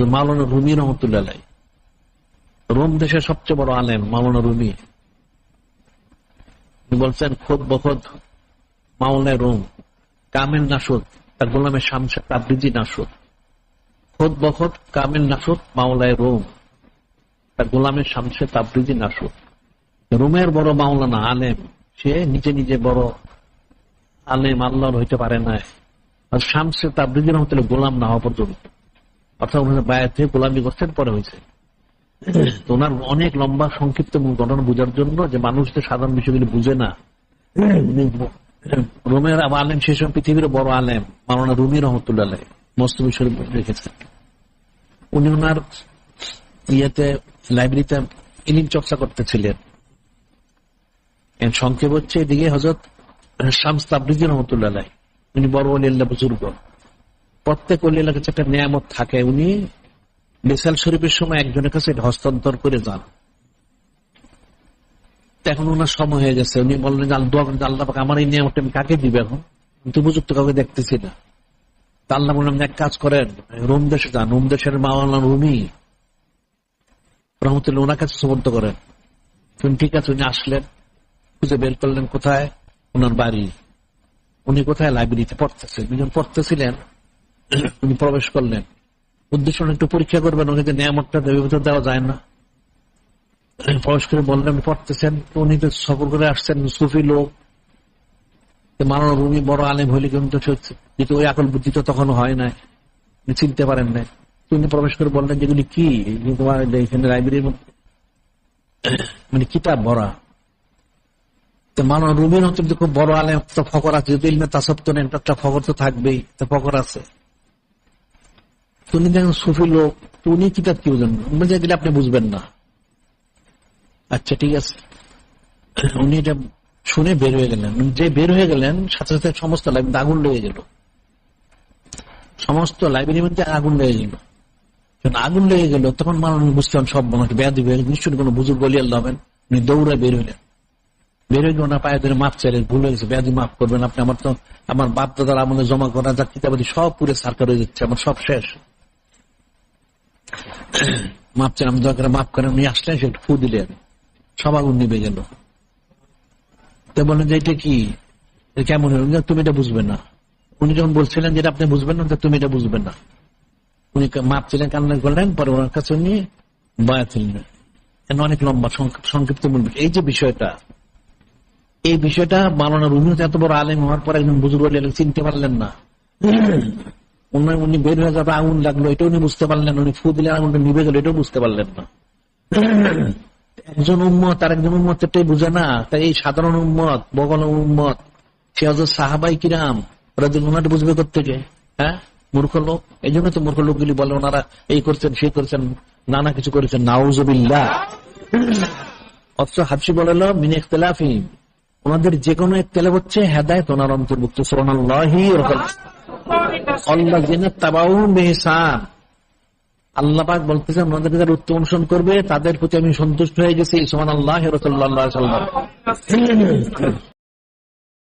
মাওলানা রুমি রহমতুল্লাহ Rome দেশের সবচেয়ে বড় আলেম মাওলানা রুমি। বলছেন, খোদ বখত মাওলায় রোম, কামেল নাসুদ, তার গোলামের শামসা, তাবরিজি নাসুদ। খোদ বখত কামেল নাসুদ মাওলায় রোম, তার গোলামের শামসে, তাবরিজি নাসুদ। রোমের বড় মাওলানা আলেম, সে নিজে নিজে বড় আলেম, আল্লাহর হইতে পারে না আর শামসে, তাবরিজি রহমতুল্লাহ গোলাম না হওয়া পর্যন্ত। অর্থাৎ ওনার বায়াত থেকে গোলামি করছেন, পরে হয়েছে। ওনার অনেক লম্বা, সংক্ষিপ্ত ঘটনা বোঝার জন্য যে মানুষদের সাধারণ বিষয়গুলি বুঝে না রোমের আলেম সেই সময় পৃথিবীর বড় আলেম, মাওলানা রুমি রহমতুল্লাহ মস্তবি রেখেছেন। উনি ওনার ইয়েতে, লাইব্রেরিতে ইলিম চর্চা করতেছিলেন। সংক্ষেপ হচ্ছে এদিকে হজরত শামস রহমতুল্লাহ উনি বড় বুজুর্গ। প্রত্যেক অলিল্লার কাছে একটা নিয়ামত থাকে, উনি বেসাল শরীফের সময় একজনের কাছে হস্তান্তর করে যান। এখন ওনার সময় হয়ে গেছে, উনি বললেন যে আল্লাহ করেন আল্লাহ পাক আমার এই নিয়ামতটা আমি কাকে দিবে এখন? আমি তো উপযুক্ত কাউকে দেখতেছি না। আল্লাহ বললাম এক কাজ করেন, রোম দেশে যান। রোম দেশের মাওলানা রুমি, রহমতুল্লাহ, ওনার কাছে সমর্থ করেন। তুমি ঠিক আছে, উনি আসলেন, খুঁজে বের করলেন কোথায়? ওনার বাড়ি। উনি কোথায় লাইব্রেরিতে পড়তেছেন যখন পড়তেছিলেন। উনি প্রবেশ করলেন। উদ্দেশ্য একটু পরীক্ষা করবেন ওকে যে নিয়ামতটা দেবে দেওয়া যায় না। প্রবেশ করে বললেন, পড়তেছেন উনি তো সফর করে আসছেন, সুফি লোক। মানব উনি বড় আলেম হইলে কিন্তু কিন্তু ওই আকল বুদ্ধি তো তখন হয় নাই। চিনতে পারেন না তিনি প্রবেশ করে বললেন যেগুলি কি? তোমার এখানে লাইব্রেরির মানে কিতাব ভরা। তো মানব রুমির হচ্ছে খুব বড় আলেম, একটা ফকর আছে। যদি ইলমে তাসব তো একটা ফকর তো থাকবেই তো ফকর আছে। তুমি দেখেন সুফি লোক উনি কিতাব কি বুঝেন বুঝে দিলে আপনি বুঝবেন না। আচ্ছা ঠিক আছে। উনি এটা শুনে বের হয়ে গেলেন। যে বের হয়ে গেলেন, সাথে সাথে সমস্ত লাইব্রেরি আগুন লেগে গেল। সমস্ত লাইব্রেরির মধ্যে আগুন লেগে গেল। আগুন লেগে গেল, তখন মানুষ বুঝতেন সব মানুষ ব্যাধি হয়ে নিশ্চয়ই কোনো বুজুর্গ বলিয়াল হবেন। উনি দৌড়ে বের হইলেন বের হয়ে ওনার পায়ে ধরে মাপ চাইলেন। ভুল হয়ে গেছে ব্যাধি মাফ করবেন আপনি। আমার তো, আমার বাপ দাদার আমাদের জমা করা যা কিতাবাদি সব পুরে সার্কার হয়ে যাচ্ছে, আমার সব শেষ। মাপ চান আমি দরকার মাফ করেন উনি আসলেন, সে ফু দিলেন সব আগুন নিবে গেল। তো বলেন যে এটা কি? কেমন তুমি এটা বুঝবেন না। উনি যখন বলছিলেন যেটা আপনি বুঝবেন না তুমি এটা বুঝবেন না। উনি মাপ ছিলেন কান্না করলেন, পরে ওনার কাছে উনি বয়া ছিলেন অনেক লম্বা, সংক্ষিপ্ত মূল এই যে বিষয়টা, এই বিষয়টা মালানা রুমি এত বড় আলেম, হওয়ার পর একজন বুজুর্গ চিনতে পারলেন না। উনি বের হয়ে যাবে, আগুন লাগল উনি বুঝতে পারলেন, উনি ফু দিলে আগুনটা গেল, এটাও বুঝতে পারলেন না। একজন উম্মত আর একজন উম্মত এটাই বুঝে না। তাই এই সাধারণ উম্মত, বগল উম্মত, সে সাহাবাই কিরাম ওরা বুঝবে থেকে হ্যাঁ? মূর্খ লোক? এই জন্য তো মূর্খ লোকগুলি বলে, ওনারা এই করছেন, সেই করছেন, নানা কিছু করেছেন নাউজবিল্লা অথচ হাফসি বলে মিন ইখতলাফি ওনাদের যে কোনো একতলা হচ্ছে হেদায়ত ওনার অন্তর্ভুক্ত সোনাল্লাহি আল্লাহ জেনে তাবাউ মেহসান। আল্লাহ পাক বলতেছেন ওনাদের যারা উত্তম অনুসরণ করবে, তাদের প্রতি আমি সন্তুষ্ট হয়ে গেছি। সোমান আল্লাহ রসল্লাহ